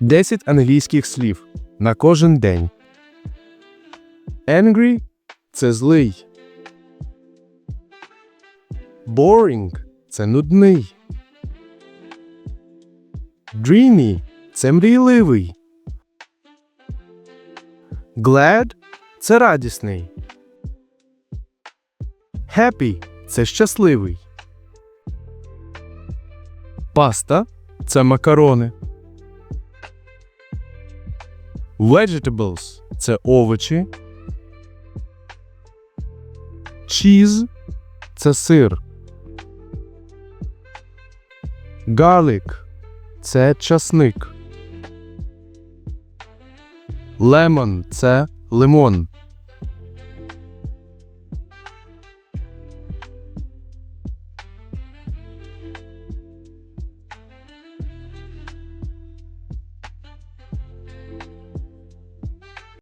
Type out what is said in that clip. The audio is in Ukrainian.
10 англійських слів на кожен день. Angry – це злий. Boring – це нудний. Dreamy – це мрійливий. Glad – це радісний. Happy – це щасливий. Паста – це макарони. Vegetables – це овочі. Cheese – це сир. Garlic – це часник. Lemon – це лимон.